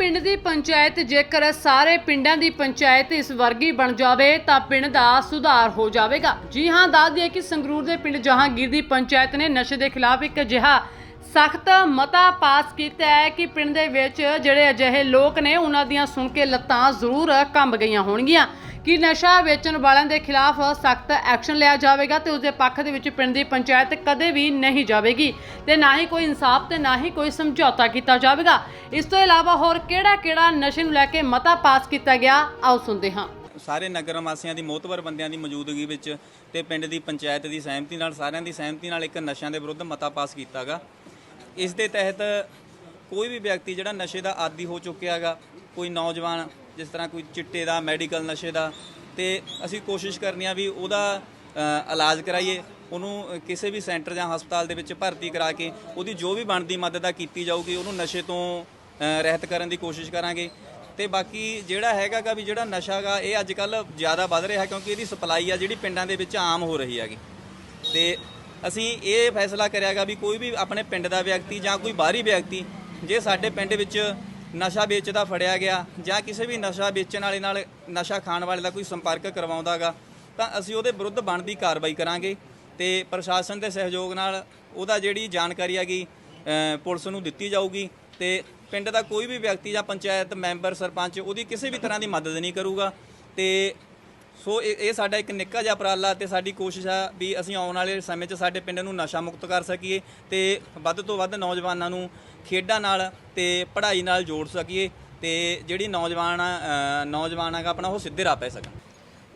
ਪਿੰਡ ਦੀ ਪੰਚਾਇਤ ਜੇਕਰ ਸਾਰੇ ਪਿੰਡਾਂ ਦੀ ਪੰਚਾਇਤ ਇਸ ਵਰਗੀ ਬਣ ਜਾਵੇ ਤਾਂ ਪਿੰਡ ਦਾ ਸੁਧਾਰ ਹੋ ਜਾਵੇਗਾ। ਜੀ ਹਾਂ, ਦੱਸ ਦਈਏ ਕਿ ਸੰਗਰੂਰ ਦੇ ਪਿੰਡ ਜਹਾਂਗੀਰ ਦੀ ਪੰਚਾਇਤ ਨੇ ਨਸ਼ੇ ਦੇ ਖਿਲਾਫ ਇੱਕ ਅਜਿਹਾ ਸਖਤ ਮਤਾ ਪਾਸ ਕੀਤਾ ਹੈ ਕਿ ਪਿੰਡ ਦੇ ਵਿੱਚ ਜਿਹੜੇ ਅਜਿਹੇ ਲੋਕ ਨੇ, ਉਹਨਾਂ ਦੀਆਂ ਸੁਣ ਕੇ ਲੱਤਾਂ ਜ਼ਰੂਰ ਕੰਬ ਗਈਆਂ ਹੋਣਗੀਆਂ। ਕਿ ਨਸ਼ਾ ਵੇਚਣ ਵਾਲਿਆਂ ਦੇ ਖਿਲਾਫ ਸਖਤ ਐਕਸ਼ਨ ਲਿਆ ਜਾਵੇਗਾ ਤੇ ਉਸ ਦੇ ਪੱਖ ਦੇ ਵਿੱਚ ਪਿੰਡ ਦੀ ਪੰਚਾਇਤ ਕਦੇ ਵੀ ਨਹੀਂ ਜਾਵੇਗੀ ਤੇ ਨਾ ਹੀ ਕੋਈ ਇਨਸਾਫ ਤੇ ਨਾ ਹੀ ਕੋਈ ਸਮਝੌਤਾ ਕੀਤਾ ਜਾਵੇਗਾ। ਇਸ ਤੋਂ ਇਲਾਵਾ ਹੋਰ ਕਿਹੜਾ-ਕਿਹੜਾ ਨਸ਼ੇ ਨੂੰ ਲੈ ਕੇ ਮਤਾ ਪਾਸ ਕੀਤਾ ਗਿਆ, ਆਓ ਸੁਣਦੇ ਹਾਂ। ਸਾਰੇ ਨਗਰ ਵਾਸੀਆਂ ਦੀ ਮੋਤਬਰ ਬੰਦਿਆਂ ਦੀ ਮੌਜੂਦਗੀ ਵਿੱਚ ਤੇ ਪਿੰਡ ਦੀ ਪੰਚਾਇਤ ਦੀ ਸਹਿਮਤੀ ਨਾਲ, ਸਾਰਿਆਂ ਦੀ ਸਹਿਮਤੀ ਨਾਲ ਇੱਕ ਨਸ਼ਿਆਂ ਦੇ ਵਿਰੁੱਧ ਮਤਾ ਪਾਸ ਕੀਤਾਗਾ। ਇਸ ਦੇ ਤਹਿਤ ਕੋਈ ਵੀ ਵਿਅਕਤੀ ਜਿਹੜਾ ਨਸ਼ੇ ਦਾ ਆਦੀ ਹੋ ਚੁੱਕਿਆ ਚੁੱਕਿਆਗਾ ਕੋਈ ਨੌਜਵਾਨ, ਜਿਸ ਤਰ੍ਹਾਂ ਕੋਈ ਚਿੱਟੇ ਦਾ, ਮੈਡੀਕਲ ਨਸ਼ੇ ਦਾ, ਤੇ ਅਸੀਂ ਕੋਸ਼ਿਸ਼ ਕਰਨੀ ਆ ਵੀ ਉਹਦਾ ਇਲਾਜ ਕਰਾਈਏ, ਉਹਨੂੰ ਕਿਸੇ ਵੀ ਸੈਂਟਰ ਜਾਂ ਹਸਪਤਾਲ ਦੇ ਵਿੱਚ ਭਰਤੀ ਕਰਾ ਕੇ ਉਹਦੀ ਜੋ ਵੀ ਬਣਦੀ ਮਦਦ ਆ ਕੀਤੀ ਜਾਊਗੀ, ਉਹਨੂੰ ਨਸ਼ੇ ਤੋਂ ਰਹਿਤ ਕਰਨ ਦੀ ਕੋਸ਼ਿਸ਼ ਕਰਾਂਗੇ। ਤੇ ਬਾਕੀ ਜਿਹੜਾ ਹੈਗਾਗਾ ਵੀ ਜਿਹੜਾ ਨਸ਼ਾਗਾ ਇਹ ਅੱਜ ਕੱਲ ਜ਼ਿਆਦਾ ਵੱਧ ਰਿਹਾ ਕਿਉਂਕਿ ਇਹਦੀ ਸਪਲਾਈ ਆ ਜਿਹੜੀ ਪਿੰਡਾਂ ਦੇ ਵਿੱਚ ਆਮ ਹੋ ਰਹੀ ਹੈਗੀ। ਤੇ ਅਸੀਂ ਇਹ ਫੈਸਲਾ ਕਰਿਆਗਾ ਵੀ ਕੋਈ ਵੀ ਆਪਣੇ ਪਿੰਡ ਦਾ ਵਿਅਕਤੀ ਜਾਂ ਕੋਈ ਬਾਹਰੀ ਵਿਅਕਤੀ, ਜੇ ਸਾਡੇ ਪਿੰਡ ਵਿੱਚ ਨਸ਼ਾ ਵੇਚਦਾ ਫੜਿਆ ਗਿਆ ਜਾਂ ਕਿਸੇ ਵੀ ਨਸ਼ਾ ਵੇਚਣ ਵਾਲੇ ਨਾਲ ਨਸ਼ਾ ਖਾਣ ਵਾਲੇ ਦਾ ਕੋਈ ਸੰਪਰਕ ਕਰਵਾਉਂਦਾਗਾ ਤਾਂ ਅਸੀਂ ਉਹਦੇ ਵਿਰੁੱਧ ਬਣਦੀ ਕਾਰਵਾਈ ਕਰਾਂਗੇ ਤੇ ਪ੍ਰਸ਼ਾਸਨ ਦੇ ਸਹਿਯੋਗ ਨਾਲ ਉਹਦਾ ਜਿਹੜੀ ਜਾਣਕਾਰੀ ਹੈਗੀ ਪੁਲਿਸ ਨੂੰ ਦਿੱਤੀ ਜਾਊਗੀ ਤੇ ਪਿੰਡ ਦਾ ਕੋਈ ਵੀ ਵਿਅਕਤੀ ਜਾਂ ਪੰਚਾਇਤ ਮੈਂਬਰ, ਸਰਪੰਚ ਉਹਦੀ ਕਿਸੇ ਵੀ ਤਰ੍ਹਾਂ ਦੀ ਮਦਦ ਨਹੀਂ ਕਰੂਗਾ ਤੇ ਸੋ ਇਹ ਇਹ ਸਾਡਾ ਇੱਕ ਨਿੱਕਾ ਜਿਹਾ ਉਪਰਾਲਾ ਤੇ ਸਾਡੀ ਕੋਸ਼ਿਸ਼ ਆ ਵੀ ਅਸੀਂ ਆਉਣ ਵਾਲੇ ਸਮੇਂ 'ਚ ਸਾਡੇ ਪਿੰਡ ਨੂੰ ਨਸ਼ਾ ਮੁਕਤ ਕਰ ਸਕੀਏ ਤੇ ਵੱਧ ਤੋਂ ਵੱਧ ਨੌਜਵਾਨਾਂ ਨੂੰ ਖੇਡਾਂ ਨਾਲ ਤੇ ਪੜ੍ਹਾਈ ਨਾਲ ਜੋੜ ਸਕੀਏ ਤੇ ਜਿਹੜੀ ਨੌਜਵਾਨ ਅ, ਨੌਜਵਾਨ ਹੈਗਾ ਆਪਣਾ ਉਹ ਸਿੱਧੇ ਰਾਹ ਪੈ ਸਕਣ।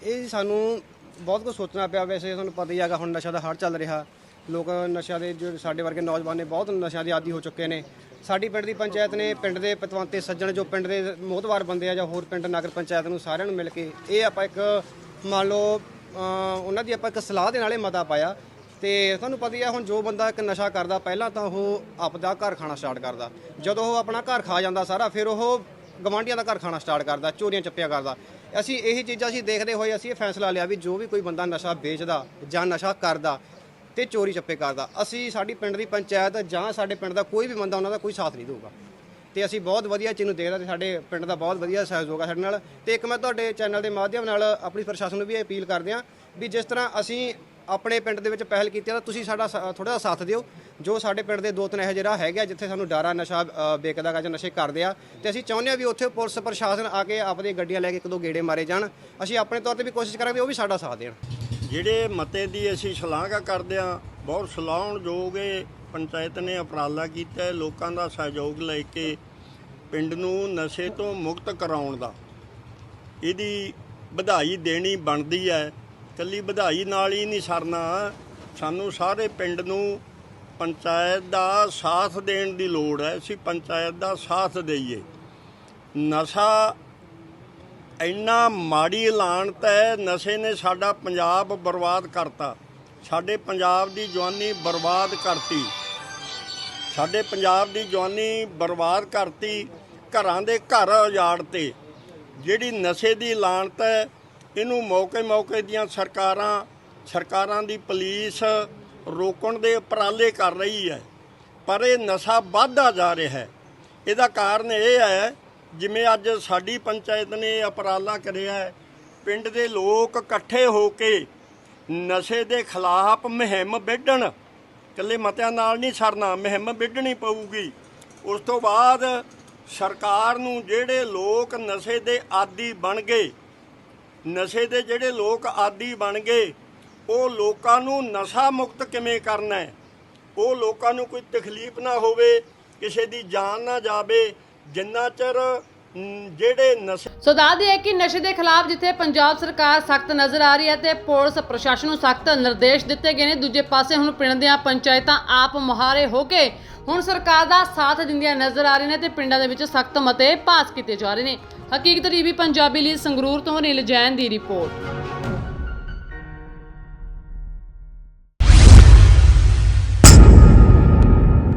ਇਹ ਸਾਨੂੰ ਬਹੁਤ ਕੁਝ ਸੋਚਣਾ ਪਿਆ ਵੈਸੇ ਤੁਹਾਨੂੰ ਪਤਾ ਹੀ ਹੈਗਾ ਹੁਣ ਨਸ਼ਾ ਦਾ ਹੜ ਚੱਲ ਰਿਹਾ। ਲੋਕ ਨਸ਼ਾ ਦੇ ਜੋ ਸਾਡੇ ਵਰਗੇ ਨੌਜਵਾਨ ਨੇ ਬਹੁਤ ਨਸ਼ਿਆਂ ਦੇ ਆਦੀ ਹੋ ਚੁੱਕੇ ਨੇ। ਸਾਡੀ ਪਿੰਡ ਦੀ ਪੰਚਾਇਤ ਨੇ ਪਿੰਡ ਦੇ ਪਤਵੰਤੇ ਸੱਜਣ, ਜੋ ਪਿੰਡ ਦੇ ਮੋਹਤਵਾਰ ਬੰਦੇ ਆ ਜਾਂ ਹੋਰ ਪਿੰਡ ਨਗਰ ਪੰਚਾਇਤ ਨੂੰ ਸਾਰਿਆਂ ਨੂੰ ਮਿਲ ਕੇ ਇਹ ਆਪਾਂ ਇੱਕ, ਮੰਨ ਲਓ ਉਹਨਾਂ ਦੀ ਆਪਾਂ ਇੱਕ ਸਲਾਹ ਦੇ ਨਾਲ ਇਹ ਮਤਾ ਪਾਇਆ। ਤੇ ਤੁਹਾਨੂੰ ਪਤਾ ਹੀ ਆ, ਹੁਣ ਜੋ ਬੰਦਾ ਇੱਕ ਨਸ਼ਾ ਕਰਦਾ, ਪਹਿਲਾਂ ਤਾਂ ਉਹ ਆਪਦਾ ਘਰ ਖਾਣਾ ਸਟਾਰਟ ਕਰਦਾ। ਜਦੋਂ ਉਹ ਆਪਣਾ ਘਰ ਖਾ ਜਾਂਦਾ ਸਾਰਾ, ਫਿਰ ਉਹ ਗਵਾਂਢੀਆਂ ਦਾ ਘਰ ਖਾਣਾ ਸਟਾਰਟ ਕਰਦਾ, ਚੋਰੀਆਂ ਚੱਪਿਆ ਕਰਦਾ। ਅਸੀਂ ਇਹੀ ਚੀਜ਼ਾਂ ਅਸੀਂ ਦੇਖਦੇ ਹੋਏ ਅਸੀਂ ਇਹ ਫੈਸਲਾ ਲਿਆ ਵੀ ਜੋ ਵੀ ਕੋਈ ਬੰਦਾ ਨਸ਼ਾ ਵੇਚਦਾ ਜਾਂ ਨਸ਼ਾ ਕਰਦਾ ਤੇ ਚੋਰੀ ਚੱਪੇ ਕਰਦਾ। ਅਸੀਂ ਸਾਡੀ ਪਿੰਡ ਦੀ ਪੰਚਾਇਤ ਜਾਂ ਸਾਡੇ ਪਿੰਡ ਦਾ ਕੋਈ ਵੀ ਬੰਦਾ, ਉਹਨਾਂ ਦਾ ਕੋਈ ਸਾਥ ਨਹੀਂ ਦੇਊਗਾ। ਤੇ ਅਸੀਂ ਬਹੁਤ ਵਧੀਆ ਚੀਜ਼ ਨੂੰ ਦੇਖਦਾ ਤੇ ਸਾਡੇ ਪਿੰਡ ਦਾ ਬਹੁਤ ਵਧੀਆ ਸਹਿਯੋਗ ਆ ਸਾਡੇ ਨਾਲ। ਤੇ ਇੱਕ ਮੈਂ ਤੁਹਾਡੇ ਚੈਨਲ ਦੇ ਮਾਧਿਅਮ ਨਾਲ ਆਪਣੀ ਪ੍ਰਸ਼ਾਸਨ ਨੂੰ ਵੀ ਇਹ ਅਪੀਲ ਕਰਦੇ ਹਾਂ ਵੀ ਜਿਸ ਤਰ੍ਹਾਂ ਅਸੀਂ ਆਪਣੇ ਪਿੰਡ ਦੇ ਵਿੱਚ ਪਹਿਲ ਕੀਤੀ ਆ ਤਾਂ ਤੁਸੀਂ ਸਾਡਾ ਥੋੜਾ ਜਿਹਾ ਸਾਥ ਦਿਓ। ਜੋ ਸਾਡੇ ਪਿੰਡ ਦੇ ਦੋ ਤਿੰਨ ਇਹੋ ਜਿਹੇ ਹੈਗਾ ਜਿੱਥੇ ਸਾਨੂੰ ਡਾਰਾ ਨਸ਼ਾ ਅ, ਵੇਚਦਾ ਗਾ ਜਾਂ ਨਸ਼ੇ ਕਰਦੇ ਆ ਤੇ ਅਸੀਂ ਚਾਹੁੰਦੇ ਆ ਵੀ ਉੱਥੇ ਪੁਲਿਸ ਪ੍ਰਸ਼ਾਸਨ ਆ ਕੇ ਆਪਣੀ ਗੱਡੀਆਂ ਲੈ ਕੇ ਇੱਕ ਦੋ ਗੇੜੇ ਮਾਰੇ ਜਾਣ। ਅਸੀਂ ਆਪਣੇ ਤੌਰ ਤੇ ਵੀ ਕੋਸ਼ਿਸ਼ ਕਰਾਂਗੇ ਉਹ ਵੀ ਸਾਡਾ ਸਾਥ ਦੇਣ। ਜਿਹੜੇ ਮਤੇ ਦੀ ਅਸੀਂ ਸ਼ਲਾਘਾ ਕਰਦੇ ਹਾਂ ਬਹੁਤ ਸਲਾਹੁਣਯੋਗ ਇਹ ਪੰਚਾਇਤ ਨੇ ਉਪਰਾਲਾ ਕੀਤਾ ਲੋਕਾਂ ਦਾ ਸਹਿਯੋਗ ਲੈ ਕੇ ਪਿੰਡ ਨੂੰ ਨਸ਼ੇ ਤੋਂ ਮੁਕਤ ਕਰਾਉਣ ਦਾ। ਇਹਦੀ ਵਧਾਈ ਦੇਣੀ ਬਣਦੀ ਹੈ। ਕੱਲੀ ਵਧਾਈ ਨਾਲ ਹੀ ਨਹੀਂ ਸਰਨਾ। ਸਾਨੂੰ ਸਾਰੇ ਪਿੰਡ ਨੂੰ ਪੰਚਾਇਤ ਦਾ ਸਾਥ ਦੇਣ ਦੀ ਲੋੜ ਹੈ। ਅਸੀਂ ਪੰਚਾਇਤ ਦਾ ਸਾਥ ਦੇਈਏ। ਨਸ਼ਾ ਇੰਨਾ ਮਾੜੀ ਐਲਾਨਤ ਹੈ, ਨਸ਼ੇ ਨੇ ਸਾਡਾ ਪੰਜਾਬ ਬਰਬਾਦ ਕਰਤਾ। ਸਾਡੇ ਪੰਜਾਬ ਦੀ ਜਵਾਨੀ ਬਰਬਾਦ ਕਰਤੀ। ਸਾਡੇ ਪੰਜਾਬ ਦੀ ਜਵਾਨੀ ਬਰਬਾਦ ਕਰਤੀ ਘਰਾਂ ਦੇ ਘਰ ਉਜਾੜਤੇ ਜਿਹੜੀ ਨਸ਼ੇ ਦੀ ਲਾਣਤ ਹੈ ਇਹਨੂੰ ਮੌਕੇ-ਮੌਕੇ ਦੀਆਂ ਸਰਕਾਰਾਂ ਸਰਕਾਰਾਂ ਦੀ ਪੁਲਿਸ ਰੋਕਣ ਦੇ ਉਪਰਾਲੇ ਕਰ ਰਹੀ ਹੈ। ਪਰ ਇਹ ਨਸ਼ਾ ਵੱਧਦਾ ਜਾ ਰਿਹਾ ਹੈ। ਇਹਦਾ ਕਾਰਨ ਇਹ ਹੈ, ਜਿਵੇਂ ਅੱਜ ਸਾਡੀ ਪੰਚਾਇਤ ਨੇ ਇਹ ਉਪਰਾਲਾ ਕਰਿਆ ਹੈ, ਪਿੰਡ ਦੇ ਲੋਕ ਇਕੱਠੇ ਹੋ ਕੇ ਨਸ਼ੇ ਦੇ ਖਿਲਾਫ ਮੁਹਿੰਮ ਵਿੱਢਣ। ਇਕੱਲੇ ਮਤਿਆਂ ਨਾਲ ਨਹੀਂ ਸਰਨਾ, ਮੁਹਿੰਮ ਵਿੱਢਣੀ ਪਊਗੀ। ਉਸ ਤੋਂ ਬਾਅਦ ਸਰਕਾਰ ਨੂੰ ਜਿਹੜੇ ਲੋਕ ਨਸ਼ੇ ਦੇ ਆਦੀ ਬਣ ਗਏ ਨਸ਼ੇ ਦੇ ਜਿਹੜੇ ਲੋਕ ਆਦੀ ਬਣ ਗਏ, ਉਹ ਲੋਕਾਂ ਨੂੰ ਨਸ਼ਾ ਮੁਕਤ ਕਿਵੇਂ ਕਰਨਾ ਹੈ? ਉਹ ਲੋਕਾਂ ਨੂੰ ਕੋਈ ਤਕਲੀਫ ਨਾ ਹੋਵੇ, ਕਿਸੇ ਦੀ ਜਾਨ ਨਾ ਜਾਵੇ, ਜਿੰਨਾ ਚਿਰ ਜਿਹੜੇ ਨਸ਼ੇ ਸੋ ਦੱਸਦੇ ਹੈ ਕਿ ਨਸ਼ੇ ਦੇ ਖਿਲਾਫ ਜਿੱਥੇ ਪੰਜਾਬ ਸਰਕਾਰ ਸਖਤ ਨਜ਼ਰ ਆ ਰਹੀ ਹੈ ਤੇ ਪੁਲਿਸ ਪ੍ਰਸ਼ਾਸਨ ਨੂੰ ਸਖਤ ਨਿਰਦੇਸ਼ ਦਿੱਤੇ ਗਏ ਨੇ। ਦੂਜੇ ਪਾਸੇ ਹੁਣ ਪਿੰਡ ਦੀਆਂ ਪੰਚਾਇਤਾਂ ਆਪ ਮੁਹਾਰੇ ਹੋ ਕੇ ਹੁਣ ਸਰਕਾਰ ਦਾ ਸਾਥ ਦਿੰਦੀਆਂ ਨਜ਼ਰ ਆ ਰਹੀਆਂ ਨੇ ਤੇ ਪਿੰਡਾਂ ਦੇ ਵਿੱਚ ਸਖਤ ਮਤੇ ਪਾਸ ਕੀਤੇ ਜਾ ਰਹੇ ਨੇ। ਹਕੀਕਤ ਟੀਵੀ ਪੰਜਾਬੀ ਲਈ ਸੰਗਰੂਰ ਤੋਂ ਨੀਲ ਜੈਨ ਦੀ ਰਿਪੋਰਟ।